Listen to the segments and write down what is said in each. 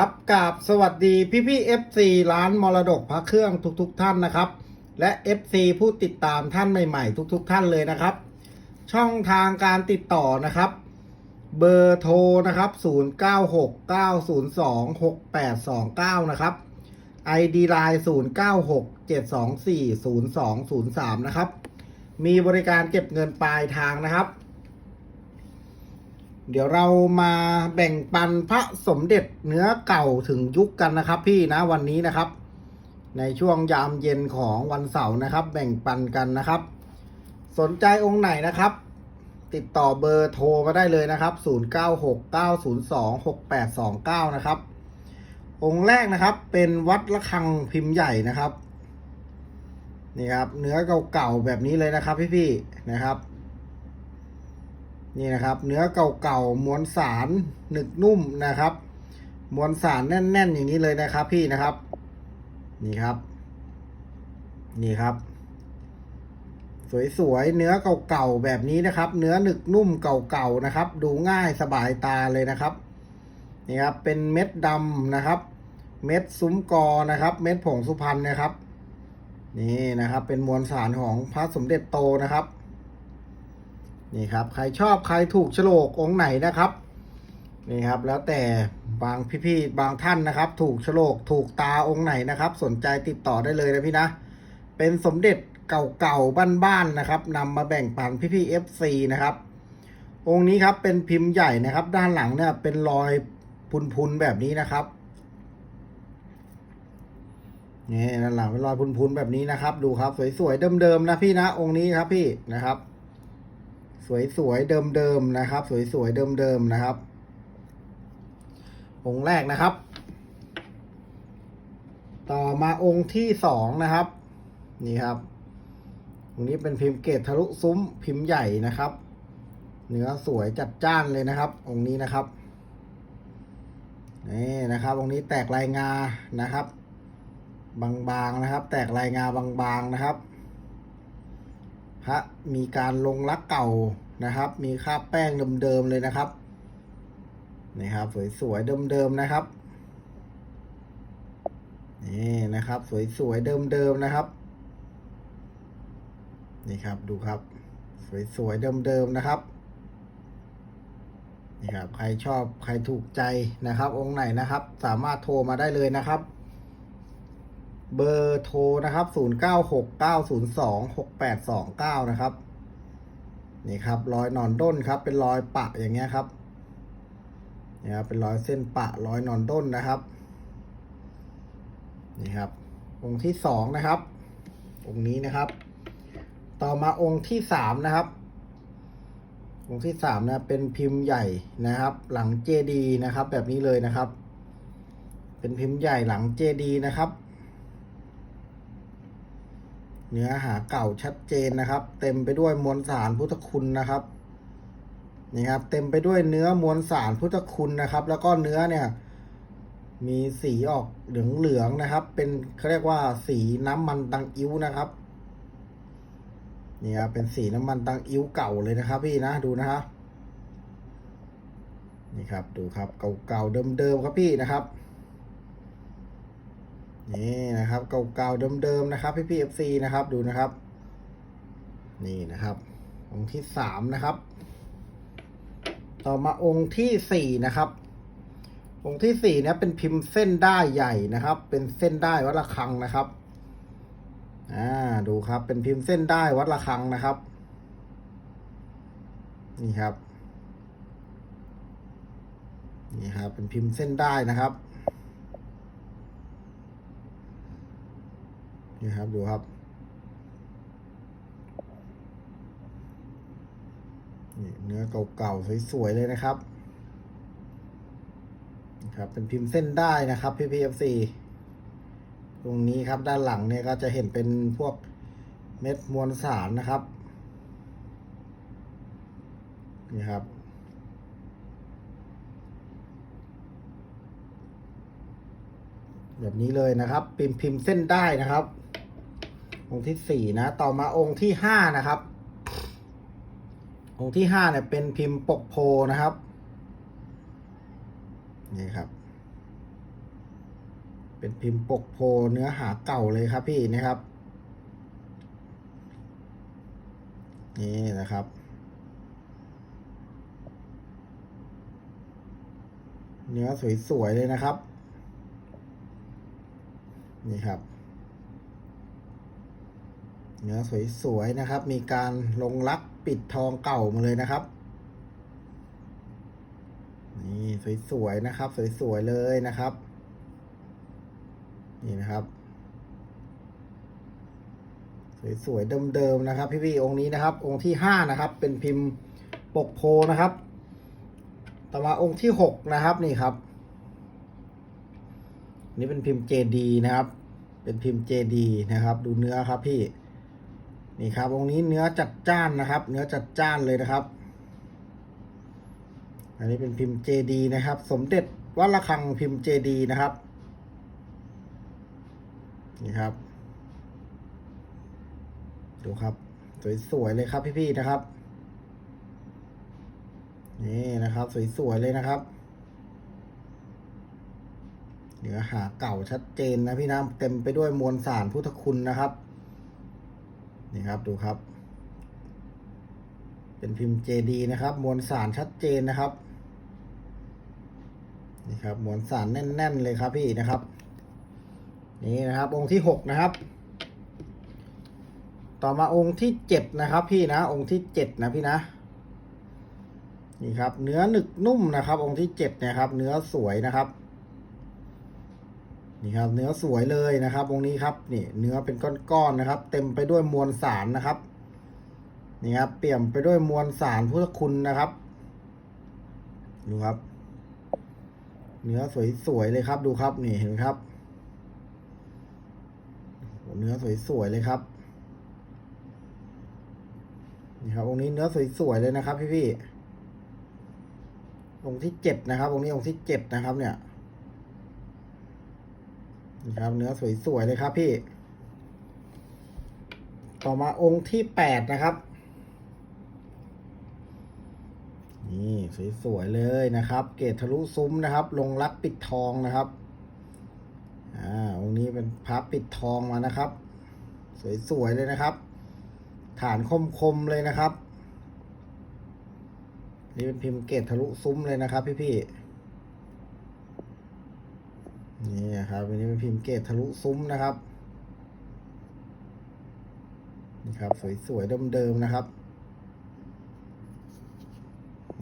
ครับกราบสวัสดีพี่พี่เอฟซีร้านมรดกพระเครื่องทุกๆทท่านนะครับ และ FC ผู้ติดตามท่านใหม่ๆ ทุกๆท่านเลยนะครับ ช่องทางการติดต่อนะครับ เบอร์โทรนะครับ 0969026829 นะครับ ID Line 0967240203 นะครับ มีบริการเก็บเงินปลายทางนะครับ เดี๋ยวเรามาแบ่งปันพระสมเด็จเนื้อเก่าถึงยุคกันนะครับ พี่นะวันนี้นะครับ ในช่วงยามเย็นของวันเสาร์นะครับ แบ่งปันกันนะครับ สนใจองค์ไหนนะครับ ติดต่อเบอร์โทรมาได้เลยนะครับ 0969026829 นะครับ องค์แรกนะครับ เป็นวัดระฆังพิมพ์ใหญ่นะครับนี่ครับ เนื้อเก่าๆแบบนี้เลยนะครับ พี่ๆนะครับ นี่นะครับ เนื้อเก่าๆมวลสารหนึกนุ่มนะครับ มวลสารแน่น ๆ อย่างนี้เลยนะครับ พี่นะครับ นี่ครับ นี่ครับ สวยๆเนื้อเก่าๆแบบนี้นะครับ เนื้อหนึกนุ่มเก่าๆนะครับ ดูง่ายสบายตาเลยนะครับนี่ครับเป็นเม็ดดำนะครับ เม็ดซุ้มกอนะครับ เม็ดผงสุพรรณนะครับ นี่นะครับ เป็นมวลสารของพระสมเด็จโตนะครับ นี่ครับใครชอบใครถูกโฉลกองค์ไหนนะครับนี่ครับแล้วแต่บางพี่ๆบางท่านนะครับ ถูกโฉลกถูกตาองค์ไหนนะครับ สนใจติดต่อได้เลยนะพี่นะ เป็นสมเด็จเก่าๆบ้านๆนะครับนำมาแบ่งปันพี่ๆ FC นะครับ องค์นี้ครับเป็นพิมพ์ใหญ่นะครับ ด้านหลังเนี่ยเป็นรอยพุนๆแบบนี้นะครับนี่ด้านหลังเป็นรอยพุนๆแบบนี้นะครับ ดูครับ สวยๆเดิมๆนะพี่นะ องค์นี้ครับพี่นะครับ สวยๆเดิมๆนะครับ สวยๆเดิมๆนะครับองค์แรกนะครับ ต่อมาองค์ที่สองนะครับ นี่ครับองนี้เป็นพิมพ์เกตทะลุซุ้มพิมพ์ใหญ่นะครับ เนื้อสวยจัดจ้านเลยนะครับ องค์นี้นะครับนี่นะครับ องค์นี้แตกลายงานะครับ บางๆนะครับ แตกลายงาบางๆนะครับพระมีการลงลักเก่า นะครับ มีคราบแป้งเดิมๆเลยนะครับนี่ครับสวยๆเดิมๆนะครับนี่นะครับ สวยๆเดิมๆนะครับ นี่ครับดูครับ สวยๆเดิมๆนะครับนี่ครับ ใครชอบใครถูกใจนะครับ องค์ไหนนะครับ สามารถโทรมาได้เลยนะครับ เบอร์โทรนะครับ 0969026829 นะครับ นี่ครับรอยหนอนด้นครับ เป็นรอยปะอย่างเงี้ยครับนี่ครับเป็นรอยเส้นปะรอยหนอนด้นนะครับนี่ครับ องค์ที่สองนะครับ องค์นี้นะครับ ต่อมาองค์ที่สามนะครับ องค์ที่สามนะเป็นพิมพ์ใหญ่นะครับ หลังเจดีนะครับ แบบนี้เลยนะครับ เป็นพิมพ์ใหญ่หลังเจดีนะครับ เนื้อหาเก่าชัดเจนนะครับ เต็มไปด้วยมวลสารพุทธคุณนะครับนี่ครับ เต็มไปด้วยเนื้อมวลสารพุทธคุณนะครับ แล้วก็เนื้อเนี่ย มีสีออกเหลืองๆนะครับ เป็นเขาเรียกว่าสีน้ำมันตังอิ้วนะครับนี่ครับเป็นสีน้ำมันตังอิ้วเก่าเลยนะครับ พี่นะดูนะครับนี่ครับดูครับเก่าๆเดิมๆครับพี่นะครับ นี่นะครับเก่าๆเดิมๆนะครับ พี่พีเอฟซีนะครับดูนะครับ นี่นะครับองค์ที่สามนะครับ ต่อมาองค์ที่สี่นะครับ องค์ที่สี่เนี่ยเป็นพิมพ์เส้นได้ใหญ่นะครับ เป็นเส้นได้วัดระฆังนะครับอ่าดูครับ เป็นพิมพ์เส้นได้วัดระฆังนะครับ นี่ครับ นี่ครับ เป็นพิมพ์เส้นได้นะครับ นี่ครับดูครับนี่เนื้อเก่าๆสวยๆเลยนะครับนี่ครับเป็นพิมพ์เส้นได้นะครับ PPFC ตรงนี้ครับด้านหลังเนี่ยก็จะเห็นเป็นพวกเม็ดมวลสารนะครับนี่ครับแบบนี้เลยนะครับ พิมพ์พิมพ์เส้นได้นะครับ องค์ที่สี่นะ ต่อมาองค์ที่ห้านะครับ องค์ที่ห้าเนี่ยเป็นพิมพ์ปกโพนะครับ นี่ครับ เป็นพิมพ์ปกโพเนื้อหาเก่าเลยครับพี่นะครับ นี่นะครับเนื้อสวยๆเลยนะครับ นี่ครับ เนื้อสวยๆนะครับ มีการลงลักปิดทองเก่ามาเลยนะครับ นี่สวยๆนะครับ สวยๆเลยนะครับ นี่นะครับ สวยๆเดิมๆนะครับ พี่ๆองค์นี้นะครับ องค์ที่ห้านะครับ เป็นพิมพ์ปกโพนะครับ ต่อมาองค์ที่หกนะครับ นี่ครับ นี่เป็นพิมพ์เจดีนะครับ เป็นพิมพ์เจดีนะครับ ดูเนื้อครับพี่ นี่ครับองค์นี้เนื้อจัดจ้านนะครับ เนื้อจัดจ้านเลยนะครับ อันนี้เป็นพิมพ์เจดีนะครับ สมเด็จวัดระฆังพิมพ์เจดีนะครับ นี่ครับ ดูครับ สวยๆเลยครับพี่ๆนะครับ นี่นะครับ สวยๆเลยนะครับเนื้อหาเก่าชัดเจนนะพี่น้ำเต็มไปด้วยมวลสารพุทธคุณนะครับ นี่ครับดูครับ เป็นพิมพ์เจดีนะครับ มวลสารชัดเจนนะครับ นี่ครับมวลสารแน่น ๆ เลยครับพี่นะครับ นี่นะครับ องค์ที่หกนะครับ ต่อมาองค์ที่เจ็ดนะครับ พี่นะ องค์ที่เจ็ดนะพี่นะนี่ครับ เนื้อหนึกนุ่มนะครับ องค์ที่เจ็ดเนี่ยครับ เนื้อสวยนะครับ นี่ครับ เนื้อสวยเลยนะครับองค์นี้ครับนี่เนื้อเป็นก้อนๆนะครับ เต็มไปด้วยมวลสารนะครับนี่ครับเปี่ยมไปด้วยมวลสารพุทธคุณนะครับดูครับ เนื้อสวยๆเลยครับ ดูครับ นี่เห็นครับเนื้อสวยๆเลยครับนี่ครับองค์นี้เนื้อสวยๆเลยนะครับ พี่ๆองค์ที่เจ็ดนะครับองค์นี้องค์ที่เจ็ดนะครับ เนี่ย นี่ครับ เนื้อสวยๆเลยครับพี่ ต่อมาองค์ที่แปดนะครับ นี่สวยๆเลยนะครับ เกตทะลุซุ้มนะครับ ลงรักปิดทองนะครับอ่าองค์นี้เป็นพับปิดทองมานะครับ สวยๆเลยนะครับ ฐานคมๆเลยนะครับ นี่เป็นพิมพ์เกตทะลุซุ้มเลยนะครับพี่ๆ นี่ครับอันนี้เป็นพิมพ์เกตทะลุซุ้มนะครับ นี่ครับ สวยๆเดิมๆนะครับ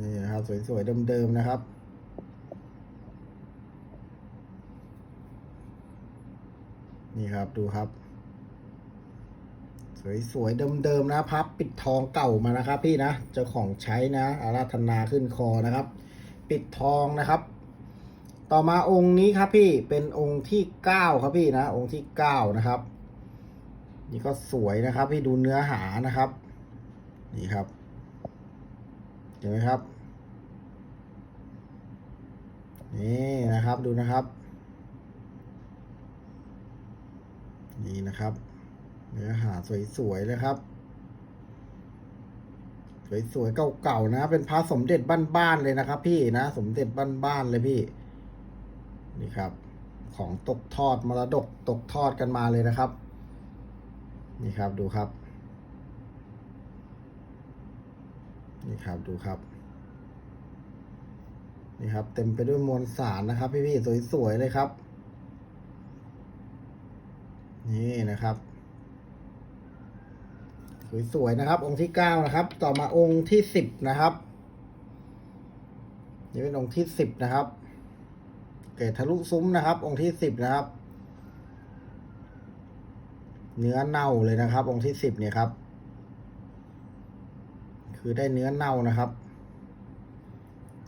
นี่นะครับสวยๆเดิมๆนะครับนี่ครับดูครับ สวยๆเดิมๆนะพับปิดทองเก่ามานะครับ พี่นะเจ้าของใช้นะอาราธนาขึ้นคอนะครับ ปิดทองนะครับ ต่อมาองค์นี้ครับพี่เป็นองค์ที่เก้าครับพี่นะ องค์ที่เก้านะครับ นี่ก็สวยนะครับ พี่ดูเนื้อหานะครับ นี่ครับ เห็นไหมครับ นี่นะครับดูนะครับ นี่นะครับ เนื้อหาสวยๆเลยครับสวยๆเก่าๆนะ เป็นพระสมเด็จบ้านๆเลยนะครับ พี่นะ สมเด็จบ้านๆเลยพี่ นี่ครับ ของตกทอดมรดกตกทอดกันมาเลยนะครับ นี่ครับดูครับ นี่ครับดูครับ นี่ครับ เต็มไปด้วยมวลสารนะครับ พี่ๆสวยๆเลยครับ นี่นะครับสวยๆนะครับ องค์ที่เก้านะครับ ต่อมาองค์ที่สิบนะครับ นี่เป็นองค์ที่สิบนะครับ กตทะลุซุ้มนะครับ องค์ที่สิบนะครับ เนื้อเน่าเลยนะครับ องค์ที่สิบเนี่ยครับ คือได้เนื้อเน่านะครับ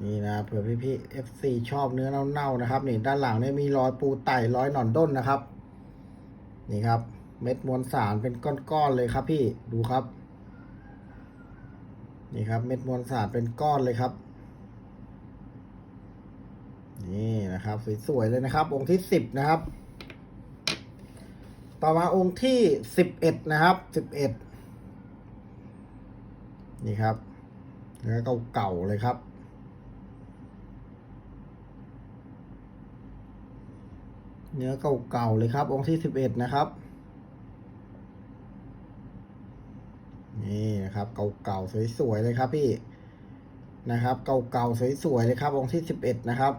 นี่นะเผื่อพี่ๆ FC ชอบเนื้อเน่าๆนะครับ นี่ด้านหลังเนี่ยมีรอยปูไต่รอยหนอนด้นนะครับ นี่ครับ เม็ดมวลสารเป็นก้อนๆเลยครับ พี่ดูครับ นี่ครับ เม็ดมวลสารเป็นก้อนเลยครับ นี่นะครับ สวยๆเลยนะครับ องค์ที่สิบนะครับ ต่อมาองค์ที่สิบเอ็ดนะครับสิบเอ็ดนี่ครับเนื้อเก่าๆเลยครับ เนื้อเก่าๆเลยครับ องค์ที่สิบเอ็ดนะครับ นี่นะครับ เก่าๆสวยๆเลยครับพี่นะครับ เก่าๆสวยๆเลยครับ องค์ที่สิบเอ็ดนะครับ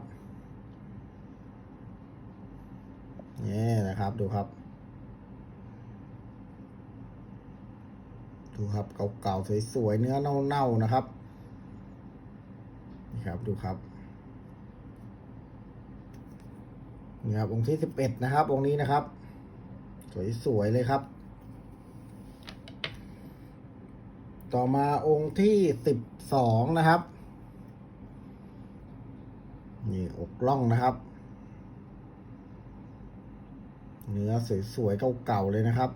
นะครับดูครับ ดูครับเก่าๆสวยๆเนื้อเน่าๆนะครับนี่ครับดูครับนี่ครับองค์ที่สิบเอ็ดนะครับองค์นี้นะครับ สวยๆเลยครับ ต่อมาองค์ที่สิบสองนะครับ นี่อกล่องนะครับ เนื้อสวยๆเก่าๆเลยนะครับ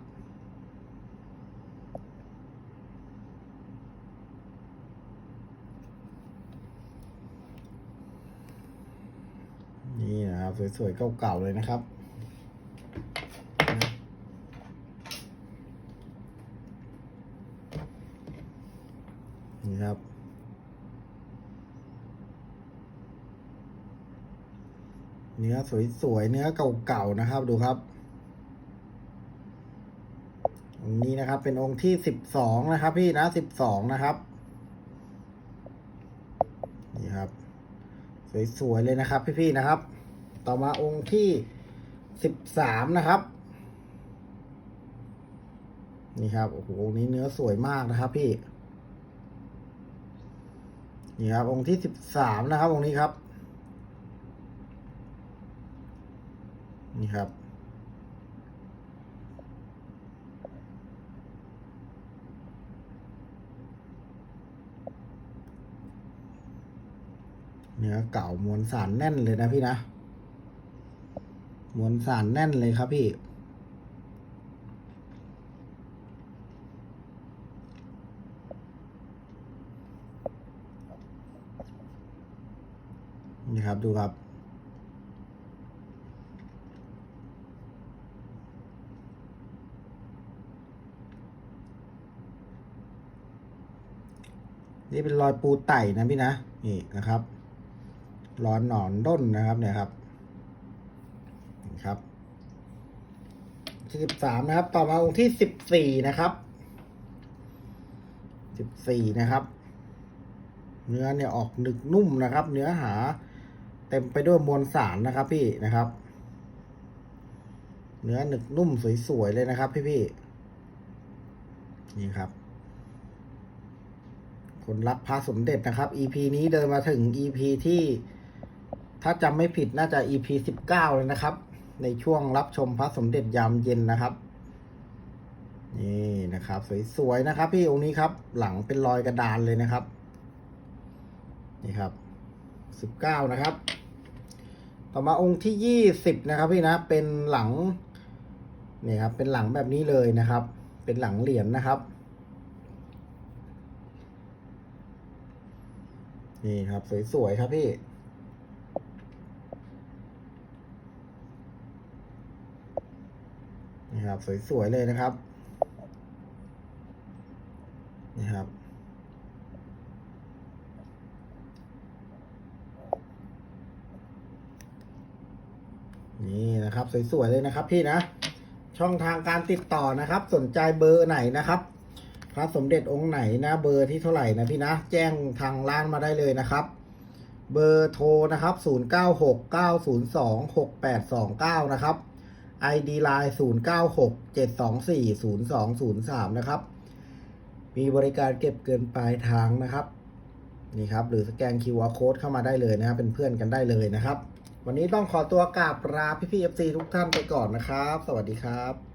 นี่นะครับสวยๆเก่าๆเลยนะครับนี่ครับเนื้อสวยๆ เนื้อเก่าๆ นะครับ ดูครับ นี้นะครับ เป็นองค์ที่สิบสองนะครับ พี่นะสิบสองนะครับ นี่ครับ สวยๆเลยนะครับ พี่ๆนะครับ ต่อมาองค์ที่สิบสามนะครับ นี่ครับโอ้โหองค์นี้เนื้อสวยมากนะครับ พี่ นี่ครับ องค์ที่สิบสามนะครับ องค์นี้ครับ นี่ครับ เนื้อเก่ามวลสารแน่นเลยนะพี่นะ มวลสารแน่นเลยครับพี่นี่ครับดูครับ นี่เป็นรอยปูไต่นะพี่นะ นี่นะครับ รอนหนอนด้นนะครับเนี่ยครับนี่ครับที่สิบสามนะครับ ต่อมาองค์ที่สิบสี่นะครับสิบสี่นะครับ เนื้อเนี่ยออกหนึกนุ่มนะครับ เนื้อหา เต็มไปด้วยมวลสารนะครับ พี่นะครับ เนื้อหนึกนุ่มสวยๆเลยนะครับ พี่ๆนี่ครับ คนรักพระสมเด็จนะครับ EP นี้เดินมาถึง EP ที่ ถ้าจำไม่ผิดน่าจะ EP สิบเก้าเลยนะครับ ในช่วงรับชมพระสมเด็จยามเย็นนะครับ นี่นะครับ สวยๆนะครับ พี่องค์นี้ครับ หลังเป็นรอยกระดานเลยนะครับ นี่ครับสิบเก้านะครับ ต่อมาองค์ที่ยี่สิบนะครับพี่นะ เป็นหลังนี่ครับ เป็นหลังแบบนี้เลยนะครับ เป็นหลังเหรียญนะครับนี่ครับ สวยๆครับพี่ ครับ สวยๆเลยนะครับนี่ครับ นี่นะครับ สวยๆเลยนะครับ พี่นะ ช่องทางการติดต่อนะครับ สนใจเบอร์ไหนนะครับพระสมเด็จองค์ไหนนะ เบอร์ที่เท่าไหร่นะพี่นะ แจ้งทางร้านมาได้เลยนะครับ เบอร์โทรนะครับ 0969026829 นะครับ ID Line 0967240203 นะครับ มีบริการเก็บเกินปลายทางนะครับ นี่ครับ หรือสแกน QR Code เข้ามาได้เลยนะครับ เป็นเพื่อนกันได้เลยนะครับ วันนี้ต้องขอตัวกราบลาพี่พี่ FC ทุกท่านไปก่อนนะครับ สวัสดีครับ